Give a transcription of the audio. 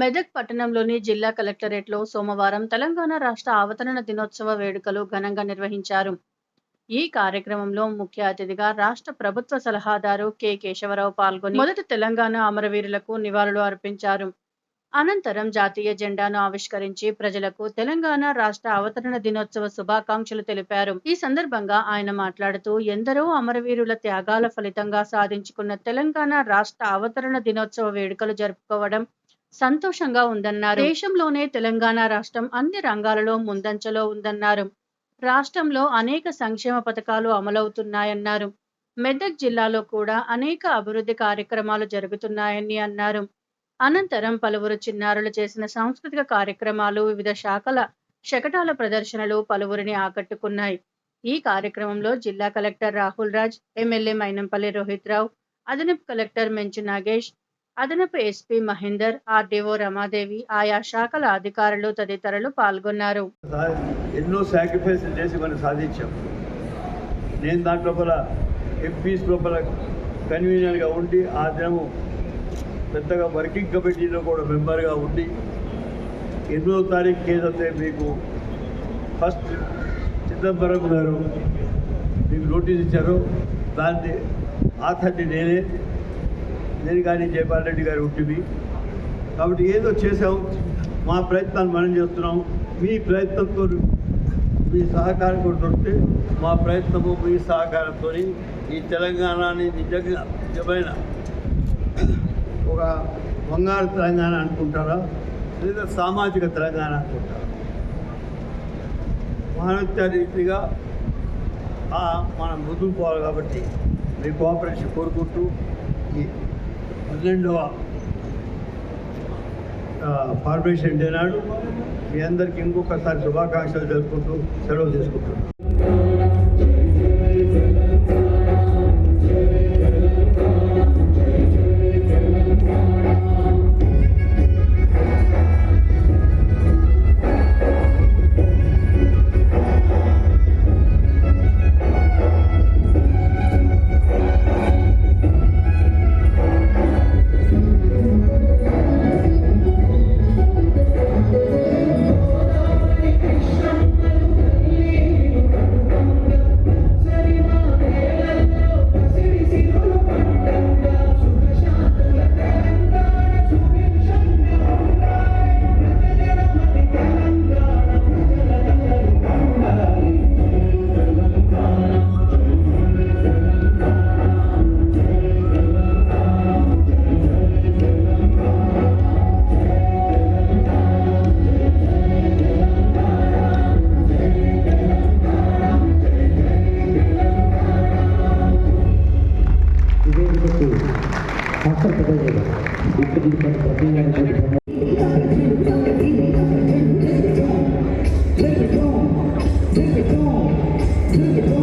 మెదక్ పట్టణంలోని జిల్లా కలెక్టరేట్లో సోమవారం తెలంగాణ రాష్ట్ర అవతరణ దినోత్సవ వేడుకలు ఘనంగా నిర్వహించారు. ఈ కార్యక్రమంలో ముఖ్య అతిథిగా రాష్ట్ర ప్రభుత్వ సలహాదారు కె. కేశవరావు పాల్గొని మొదటి తెలంగాణ అమరవీరులకు నివాళులు అర్పించారు. అనంతరం జాతీయ జెండాను ఆవిష్కరించి ప్రజలకు తెలంగాణ రాష్ట్ర అవతరణ దినోత్సవ శుభాకాంక్షలు తెలిపారు. ఈ సందర్భంగా ఆయన మాట్లాడుతూ ఎందరో అమరవీరుల త్యాగాల ఫలితంగా సాధించుకున్న తెలంగాణ రాష్ట్ర అవతరణ దినోత్సవ వేడుకలు జరుపుకోవడం సంతోషంగా ఉందన్నారు. దేశంలోనే తెలంగాణ రాష్ట్రం అన్ని రంగాలలో ముందంజలో ఉందన్నారు. రాష్ట్రంలో అనేక సంక్షేమ పథకాలు అమలవుతున్నాయన్నారు. మెదక్ జిల్లాలో కూడా అనేక అభివృద్ధి కార్యక్రమాలు జరుగుతున్నాయని అన్నారు. అనంతరం పలువురు చిన్నారులు చేసిన సాంస్కృతిక కార్యక్రమాలు వివిధ శాఖల శకటాల ప్రదర్శనలు పలువురిని ఆకట్టుకున్నాయి. ఈ కార్యక్రమంలో జిల్లా కలెక్టర్ రాహుల్ రాజ్ ఎమ్మెల్యే మైనంపల్లి రోహిత్ రావు అదనపు కలెక్టర్ మెంచు నాగేష్ అదనపు ఎస్పీ మహేందర్ ఆర్డీఓ రమాదేవి ఆయా శాఖల అధికారులు తదితరులు పాల్గొన్నారు. ఎన్నో సాక్రిఫైస్ చేసి మనం సాధించాం. నేను దాంట్ లోపల ఎంపీస్ లోపల కన్వీనర్గా ఉండి ఆ దినము పెద్దగా వర్కింగ్ కమిటీలో కూడా మెంబర్గా ఉండి ఎన్నో తారీఖు ఏదైతే మీకు ఫస్ట్ చిదంబరం గారు మీకు నోటీస్ ఇచ్చారు దాన్ని ఆథర్ని నేనే నేను కానీ జయపాల్ రెడ్డి గారు ఉంటుంది కాబట్టి ఏదో చేసాం మా ప్రయత్నాన్ని మనం చేస్తున్నాం. మీ ప్రయత్నంతో మీ సహకారం కూడా దొరికితే మా ప్రయత్నము మీ సహకారంతో ఈ తెలంగాణని నిజంగా నిజమైన ఒక బంగారు తెలంగాణ అనుకుంటారా? లేదా సామాజిక తెలంగాణ అనుకుంటారా? మానవత్య రీతిగా మనం ముందుకు పోవాలి కాబట్టి మీ కోఆపరేషన్ కోరుకుంటూ పన్నెండవ ఫార్మేషన్ డే నాడు మీ అందరికీ ఇంకొకసారి శుభాకాంక్షలు జరుపుకుంటూ సెలవు తీసుకుంటున్నాను. Take it on.